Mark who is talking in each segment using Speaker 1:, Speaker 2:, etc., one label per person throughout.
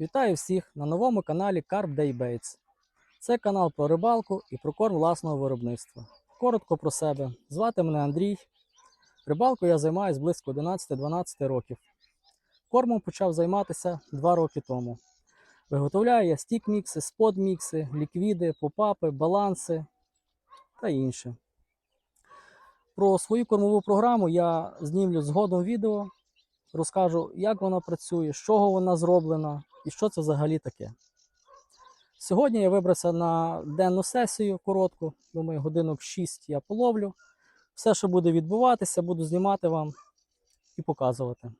Speaker 1: Вітаю всіх на новому каналі Carp Day Baits. Це канал про рибалку і про корм власного виробництва. Коротко про себе. Звати мене Андрій. Рибалкою я займаюся близько 11-12 років. Кормом почав займатися 2 роки тому. Виготовляю я стік-мікси, спот-мікси, ліквіди, попапи, баланси та інше. Про свою кормову програму я знімлю згодом відео, розкажу, як вона працює, з чого вона зроблена і що це взагалі таке. Сьогодні я вибрався на денну сесію коротку, думаю, годинок 6 я половлю. Все, що буде відбуватися, буду знімати вам і показувати.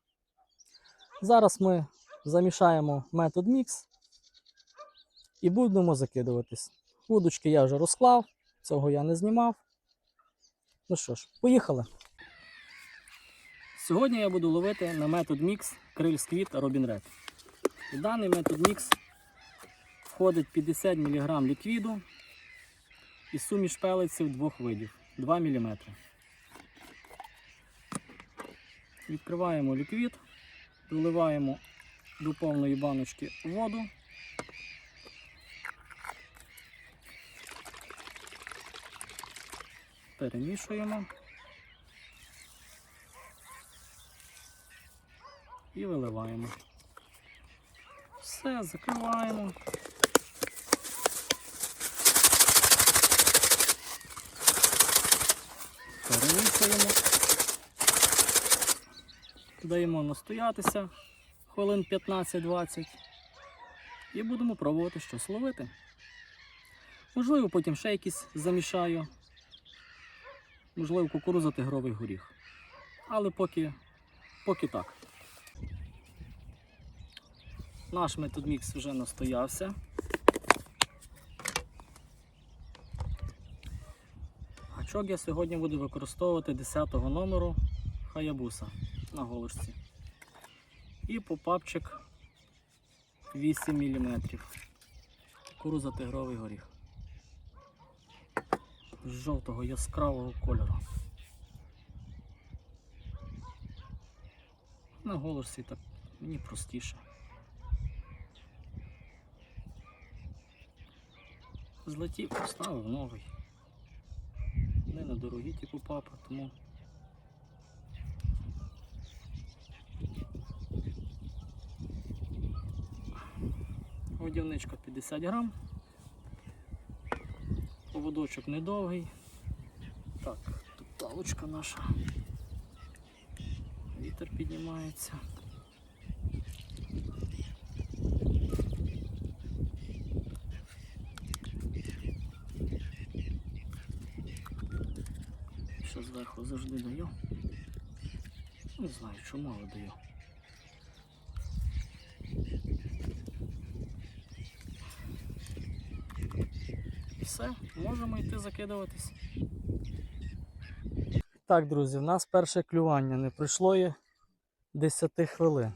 Speaker 1: Зараз ми замішаємо метод мікс і будемо закидуватись. Вудочки я вже розклав, цього я не знімав. Ну що ж, поїхали. Сьогодні я буду ловити на метод мікс криль сквіт Robin Red. В даний метод мікс входить 50 мг ліквіду і суміш пелеців двох видів 2 мм. Відкриваємо ліквід, доливаємо до повної баночки воду. Перемішуємо. і виливаємо. Все, закриваємо. Перемішуємо. Даємо настоятися хвилин 15-20 і будемо пробувати щось ловити. Можливо, потім ще якісь замішаю. Можливо, кукуруза тигровий горіх. Але поки, поки так. Наш метод мікс вже настоявся. Гачок я сьогодні буду використовувати 10 го номеру Хаябуса на голочці. І попапчик 8 мм. Кукуруза тигровий горіх. З жовтого яскравого кольору. На голочці так мені простіше. Злетів, поставив новий. Не на дорогі типу папа, тому. Водівничка 50 грам. Поводочок недовгий. Так, тут палочка наша. Вітер піднімається. Що зверху завжди даю. Не знаю чому, але даю. Все, можемо йти закидуватись. Так, друзі, в нас перше клювання не пройшло і 10 хвилин.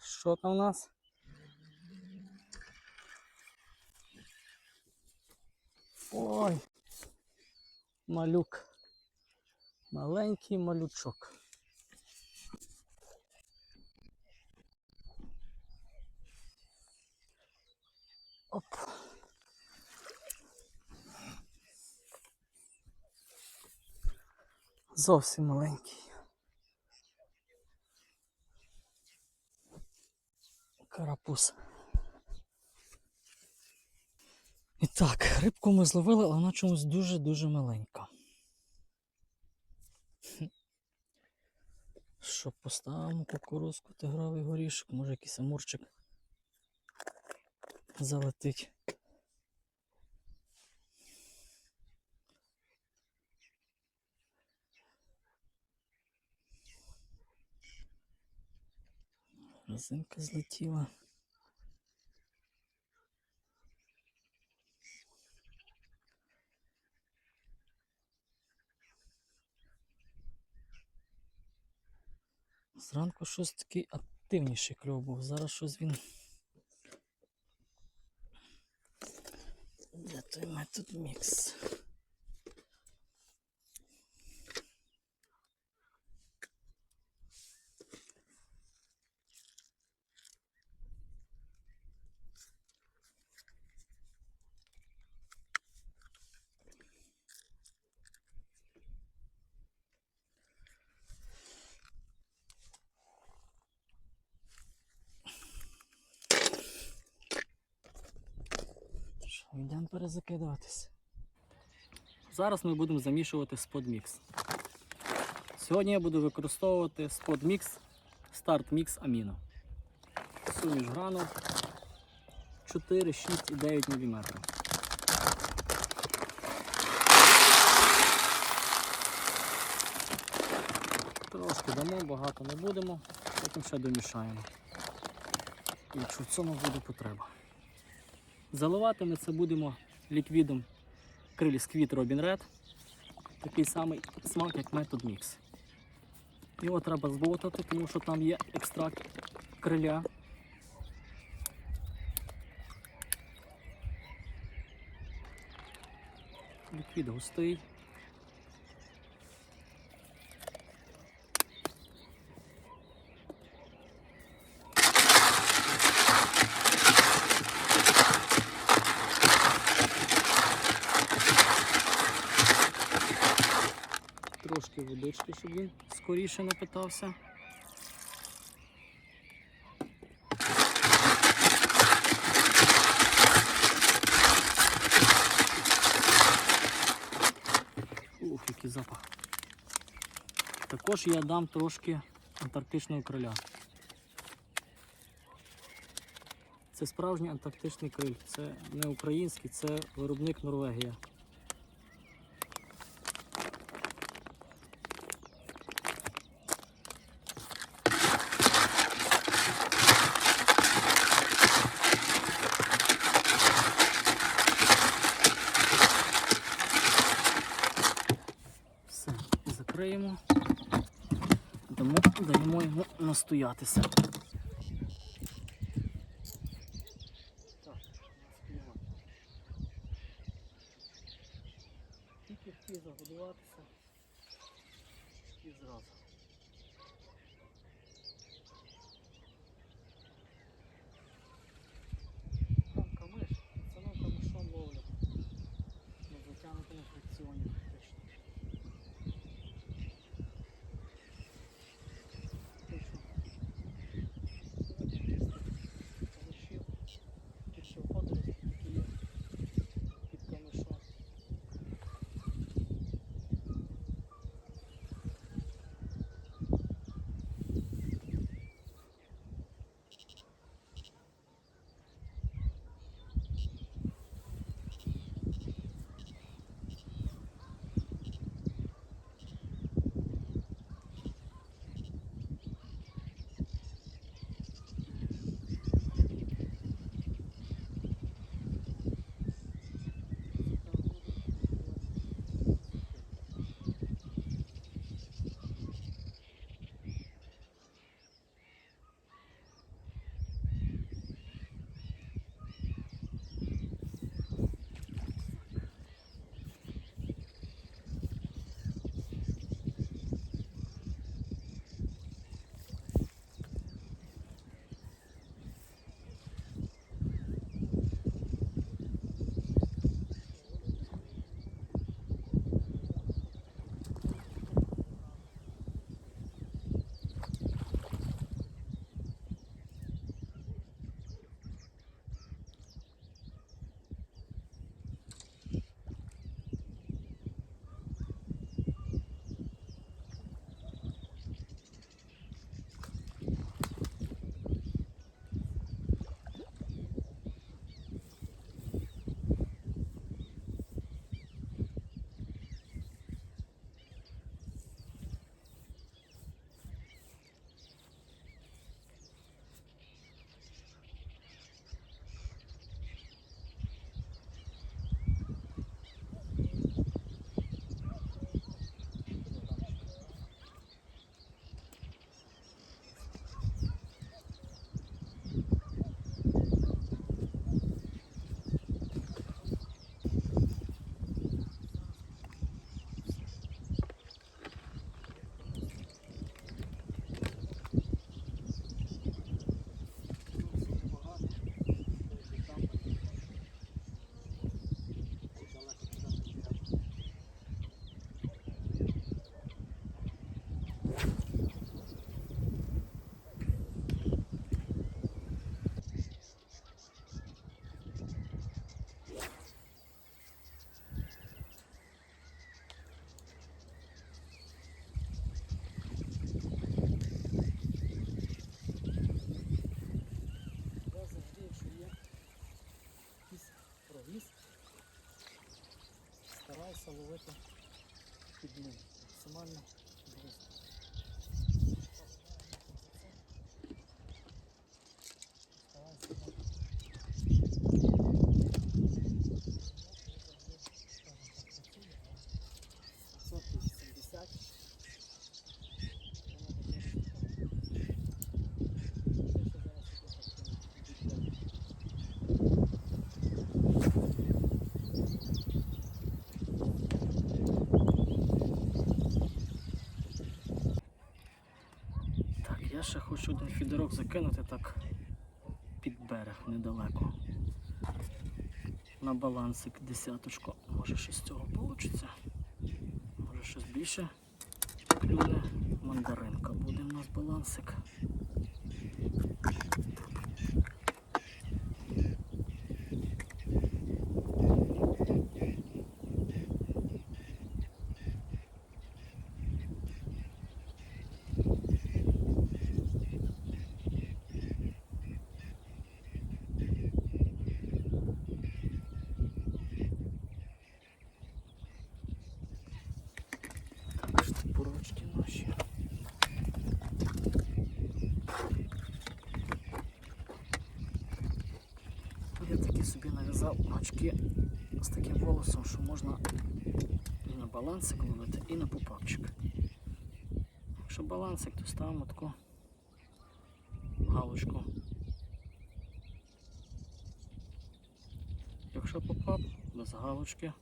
Speaker 1: Що там у нас? Ой, малюк. Маленький малючок. Оп. Зовсім маленький. Карапуз. І так, рибку ми зловили, але вона чомусь дуже-дуже маленька. Що, поставимо кукурузку, тигровий горішок, може якийсь амурчик залетить. Резинка злетіла. Зранку щось такий активніший кльов був. Зараз щось він. Де той метод мікс? Йдемо. Зараз ми будемо замішувати сподмікс. Сьогодні я буду використовувати сподмікс Start Mix Amino. Суміш гранул 4, 6 і 9 мм. Трошки дамо, багато не будемо, потім ще домішаємо. Якщо в цьому буде потреба. Заливати ми це будемо ліквідом крилі сквіт Робін Ред, Такий самий смак, як метод мікс. Його треба зболотати, тому що там є екстракт криля. Ліквід густий. Трошки водички, щоб він скоріше напитався. Ух, який запах. Також я дам трошки антарктичного криля. Це справжній антарктичний криль. Це не український, це виробник Норвегія. Все, закриємо. Дамо, даємо йому настоятися. Стараюся ловити під ним максимально близько. Сотки 80. Так, ще один фідерок закинути так під берег недалеко. На балансик десяточку. Може щось з цього вийде. Може щось більше клюне. Мандаринка буде у нас балансик. Так, шнурочки наші. Я таки нав'язав гачки з таким волосом, що можна і на балансик ловити, і на попапчик. Якщо балансик, то ставимо таку галочку. Якщо попап, без галочки.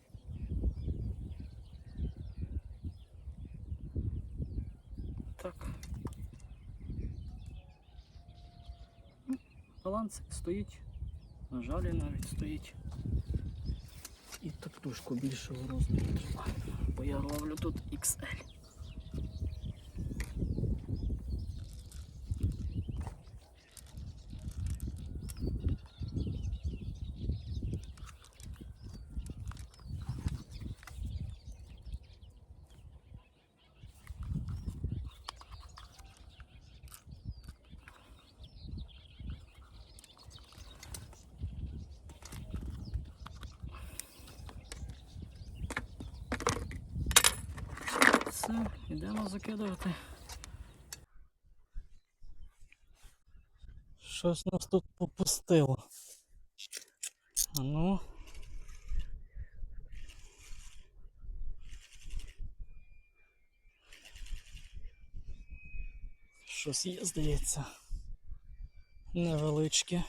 Speaker 1: Так. Балансик стоїть. На жалі навіть стоїть. І тактушку більшого розміру. Бо я ловлю тут XL. Все, закидувати. Щось нас тут попустило. Ну. Щось є, здається. Невеличке.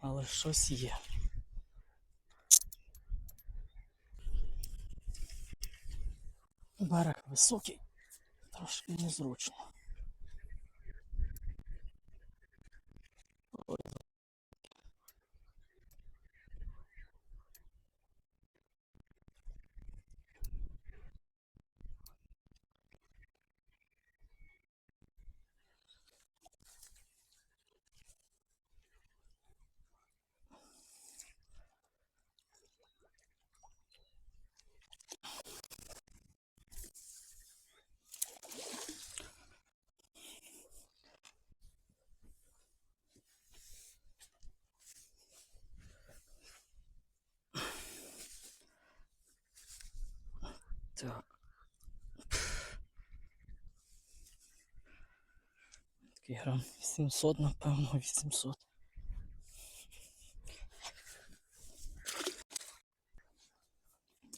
Speaker 1: Але щось є. Берег високий, трошки незручно. Так. Такий грам 700, напевно, 800.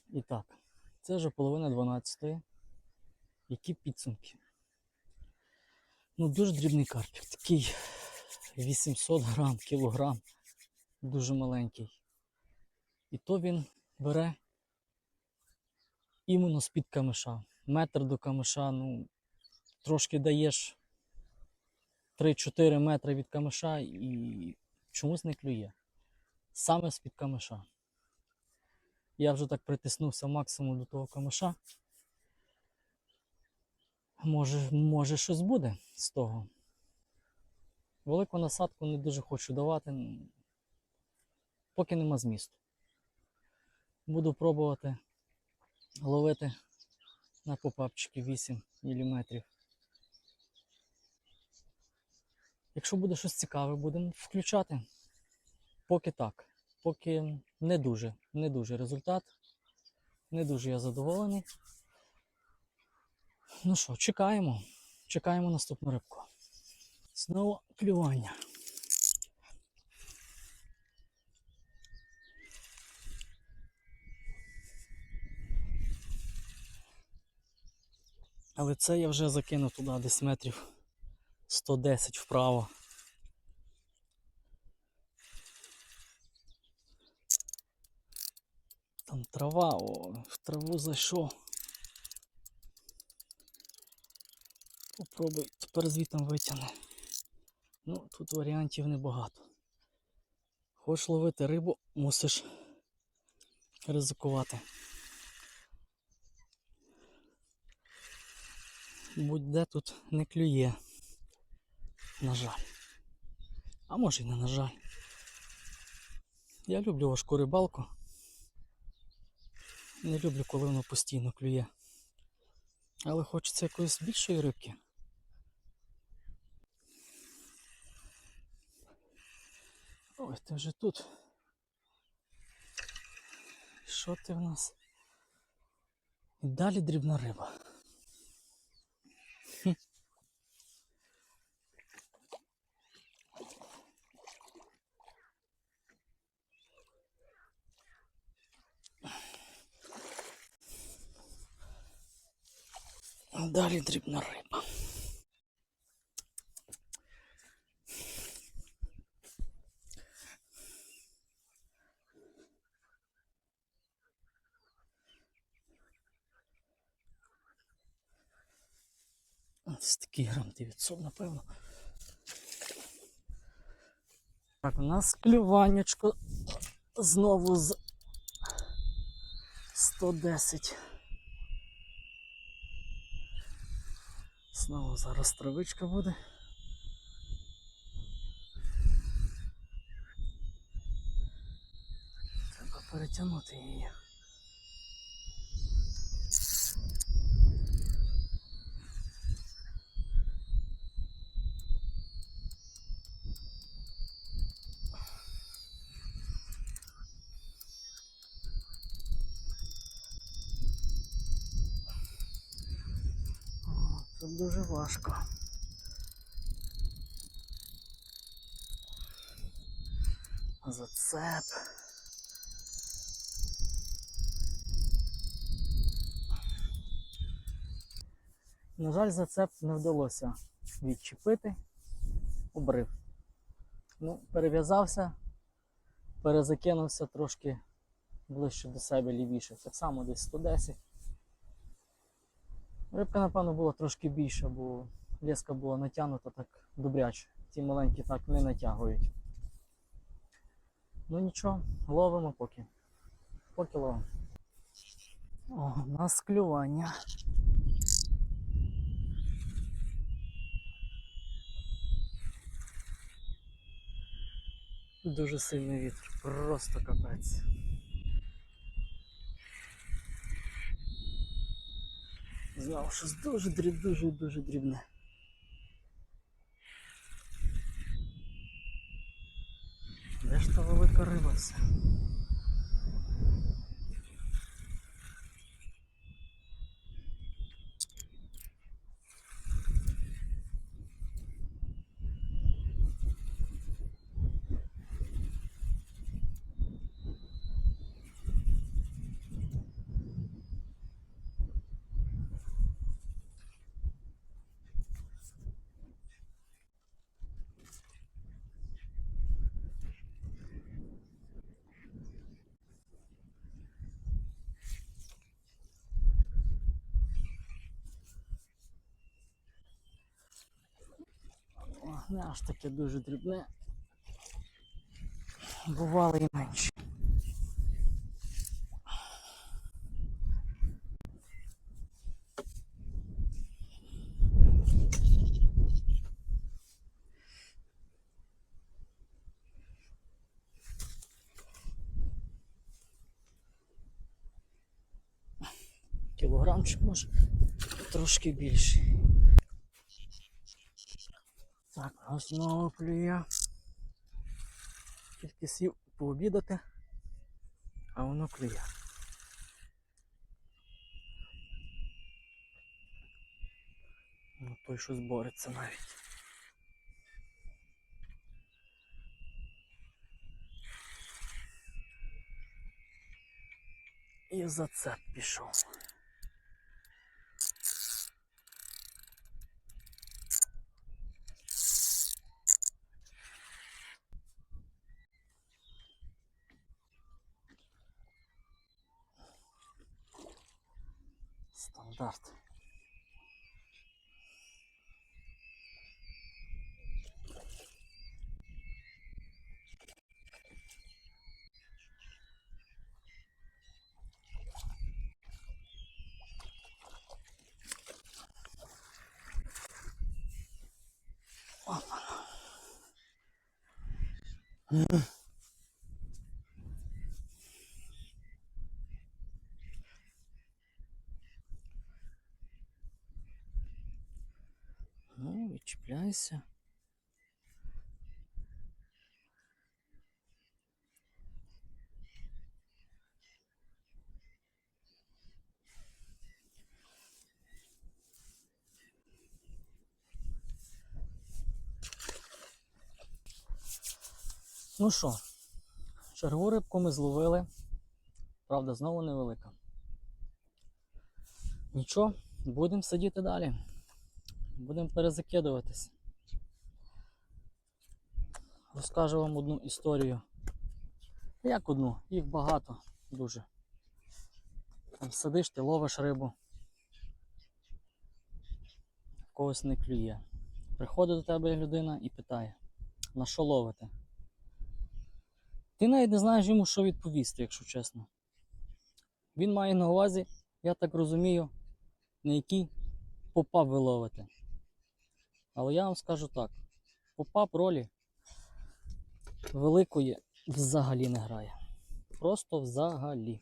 Speaker 1: І так, це вже половина 12. Які підсумки? Ну, дуже дрібний карпік. Такий 800 грам, кілограм. Дуже маленький. І то він бере іменно з-під камиша. Метр до камиша, ну, трошки даєш 3-4 метри від камиша і чомусь не клює. Саме з-під камиша. Я вже так притиснувся максимум до того камиша. Може, може щось буде з того. Велику насадку не дуже хочу давати, поки нема змісту. Буду пробувати ловити на попапчики 8 мм. Якщо буде щось цікаве, будемо включати. Поки так. Поки не дуже, не дуже результат. Не дуже я задоволений. Ну що, чекаємо. Чекаємо наступну рибку. Знову клювання. Але це я вже закинув туди десь метрів 110 вправо. Там трава, о, в траву зайшов. Попробуй тепер звітом витягни. Ну, тут варіантів небагато. Хочеш ловити рибу, мусиш ризикувати. Будь-де тут не клює. На жаль. А може й не на жаль. Я люблю важку рибалку. Не люблю, коли воно постійно клює. Але хочеться якоїсь більшої рибки. Ой, ти вже тут. Що ти в нас? І далі дрібна риба. Далі дрібна риба. Ось такий грам 900, напевно. Так, у нас клюванечко знову з 110. Знову зараз травичка буде. Треба перетягнути її. О, Тут дуже важко. Зацеп. На жаль, зацеп не вдалося відчепити. Обрив. Ну, перев'язався, перезакинувся трошки ближче до себе лівіше. Так само десь 110. Рибка, напевно, була трошки більша, бо леска була натягнута так добряче. Ті маленькі так не натягують. Ну нічого, ловимо поки. Поки ловимо. О, у нас клювання. Дуже сильний вітер, просто капець. Знову щось дуже дрібне, дуже дуже дрібне. Де ж та велика риба все? О, не аж таке дуже дрібне. Бувало і менше. Кілограмчик може трошки більший. Так, знову клює. Тільки сів пообідати, а воно клює. Ну той щось бореться навіть. І за це пішов. Ну. Ну що, чергову рибку ми зловили. Правда, знову невелика. Нічого, будемо сидіти далі. Будемо перезакидуватись. Розкажу вам одну історію. Як одну, їх багато дуже. Там сидиш, ти ловиш рибу. Когось не клює. Приходить до тебе людина і питає, на що ловите? Ти навіть не знаєш йому, що відповісти, якщо чесно. Він має на увазі, я так розумію, на який попа ви ловите. Але я вам скажу так: попап ролі великої взагалі не грає. Просто взагалі.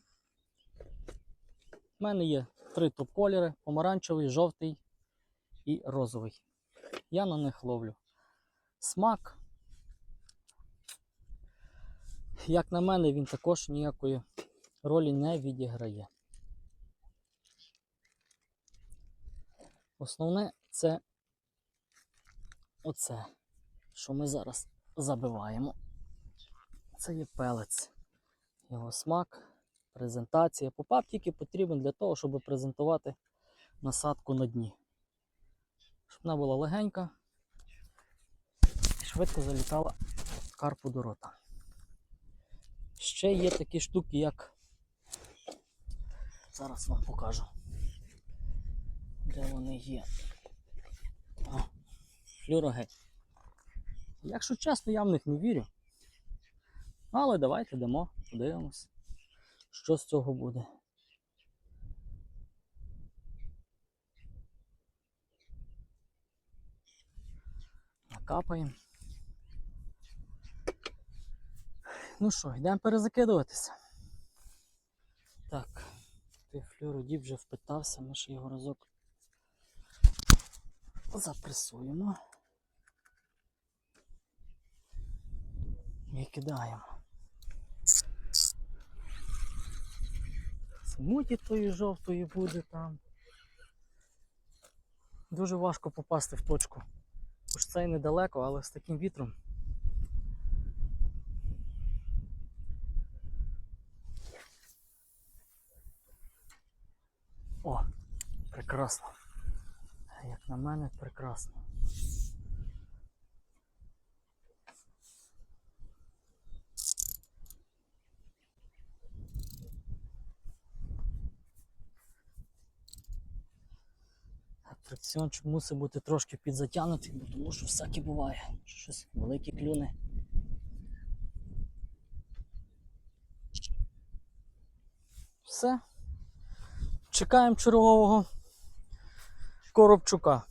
Speaker 1: У мене є три топ-кольори: помаранчевий, жовтий і розовий. Я на них ловлю. Смак. Як на мене, він також ніякої ролі не відіграє. Основне це оце, що ми зараз забиваємо. Це є пелець. Його смак, презентація. Попап тільки потрібен для того, щоб презентувати насадку на дні. Щоб вона була легенька і швидко залітала карпу до рота. Ще є такі штуки, як. Зараз вам покажу. Де вони є? Флюрогель. Якщо чесно, я в них не вірю. Але давайте дамо, подивимось, що з цього буде. Накапаємо. Ну що, йдемо перезакидуватися. Так, той флюородіп вже впитався, ми ще його разок запресуємо. І кидаємо. Смуті тої жовтої буде там. Дуже важко попасти в точку. Хоч це і недалеко, але з таким вітром. О, прекрасно. Як на мене, прекрасно. Фрикціончик мусить бути трошки підзатягнутий, тому що всяке буває. Щось великі клюни. Все. Чекаємо чергового Коробчука.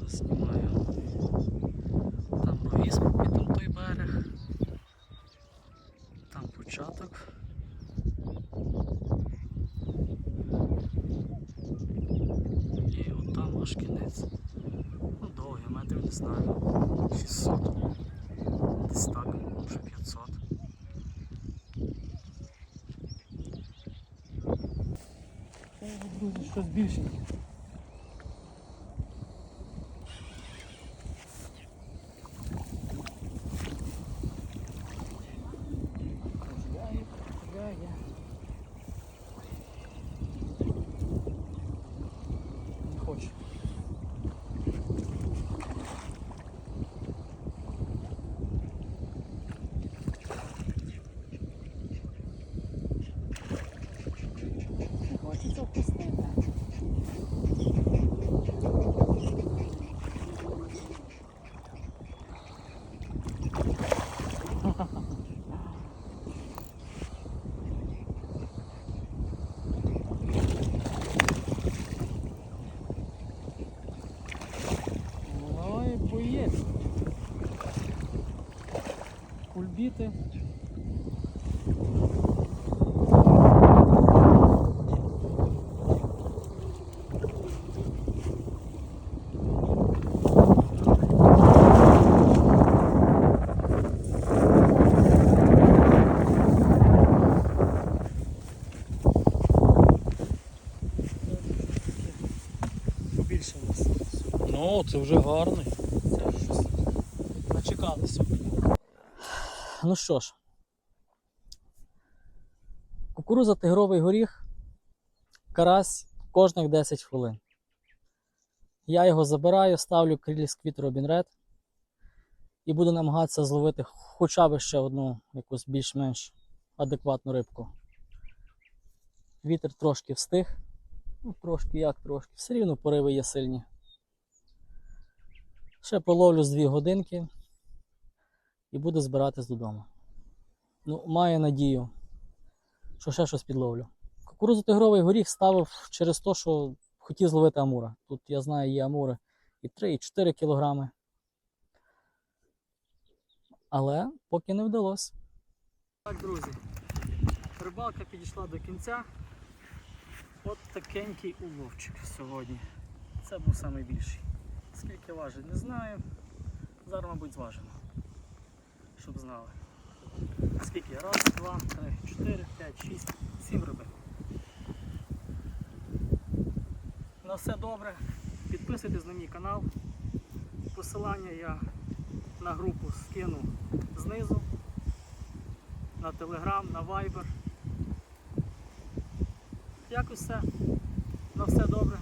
Speaker 1: Заснімаю. Там провіз попідав той берег. Там початок. І от там аж кінець. Ну, довгий, метрів не знаю. 600. Десь так, може 500. Друзі, щось
Speaker 2: більше. Це вже гарний.
Speaker 1: Це ж щось. Начекалися. Ну що ж. Кукуруза тигровий горіх. Карась кожних 10 хвилин. Я його забираю, ставлю кріліс квіт Робін Ред. І буду намагатися зловити хоча б ще одну якусь більш-менш адекватну рибку. Вітер трошки встиг. Ну, трошки як трошки. Все рівно пориви є сильні. Ще половлю з 2 годинки і буду збиратись додому. Ну, маю надію, що ще щось підловлю. Кукурузу тигровий горіх ставив через те, що хотів зловити амура. Тут я знаю, є амури і 3, і 4 кілограми. Але поки не вдалося. Так, друзі, рибалка підійшла до кінця. От такенький уловчик сьогодні. Це був найбільший. Скільки важить, не знаю. Зараз, мабуть, зважимо. Щоб знали. Скільки? Раз, два, три, чотири, п'ять, шість, сім рибин. На все добре. Підписуйтесь на мій канал. Посилання я на групу скину знизу. На Telegram, на Viber. Якось все. На все добре.